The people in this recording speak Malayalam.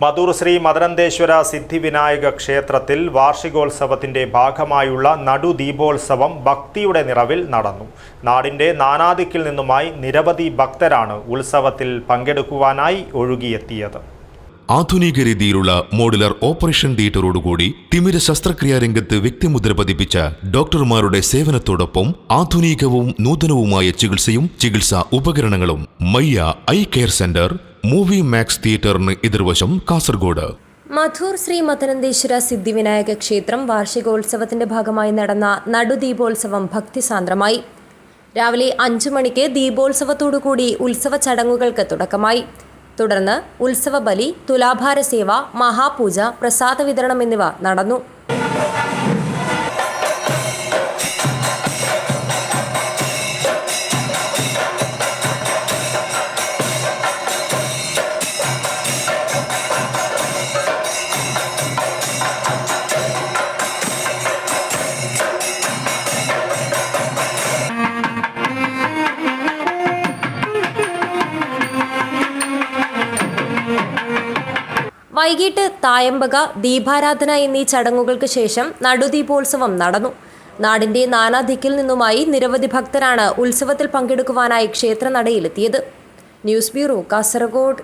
മധൂർ ശ്രീ മദനന്തേശ്വര സിദ്ധിവിനായക ക്ഷേത്രത്തിൽ വാർഷികോത്സവത്തിന്റെ ഭാഗമായുള്ള നടുദീപോത്സവം ഭക്തിയുടെ നിറവിൽ നടന്നു. നാടിന്റെ നാനാദിക്കിൽ നിന്നുമായി നിരവധി ഭക്തരാണ് ഉത്സവത്തിൽ പങ്കെടുക്കുവാനായി ഒഴുകിയെത്തിയത്. ആധുനിക രീതിയിലുള്ള മോഡുലർ ഓപ്പറേഷൻ തിയേറ്ററോടുകൂടി തിമിര ശസ്ത്രക്രിയാ രംഗത്ത് വ്യക്തിമുദ്ര പതിപ്പിച്ച ഡോക്ടർമാരുടെ സേവനത്തോടൊപ്പം ആധുനികവും നൂതനവുമായ ചികിത്സയും ചികിത്സാ ഉപകരണങ്ങളും Mayya eye care centre movie max തിയേറ്ററിന് എതിർവശം കാസർഗോഡ്. മധൂർ ശ്രീ മതനന്ദേശ്വര സിദ്ധിവിനായക ക്ഷേത്രം വാർഷികോത്സവത്തിന്റെ ഭാഗമായി നടന്ന നടുദീപോത്സവം ഭക്തിസാന്ദ്രമായി. രാവിലെ അഞ്ചു മണിക്ക് ദീപോത്സവത്തോടുകൂടി ഉത്സവ ചടങ്ങുകൾക്ക് തുടക്കമായി. തുടർന്ന് ഉത്സവ ബലി തുലാഭാര സേവ മഹാപൂജ പ്രസാദ വിതരണം എന്നിവ നടന്നു. വൈകിട്ട് തായമ്പക ദീപാരാധന എന്നീ ചടങ്ങുകൾക്ക് ശേഷം നടുദീപോത്സവം നടന്നു. നാടിന്റെ നാനാദിക്കിൽ നിന്നുമായി നിരവധി ഭക്തരാണ് ഉത്സവത്തിൽ പങ്കെടുക്കുവാനായി ക്ഷേത്രനടയിലെത്തിയത്. News bureau Kasaragod.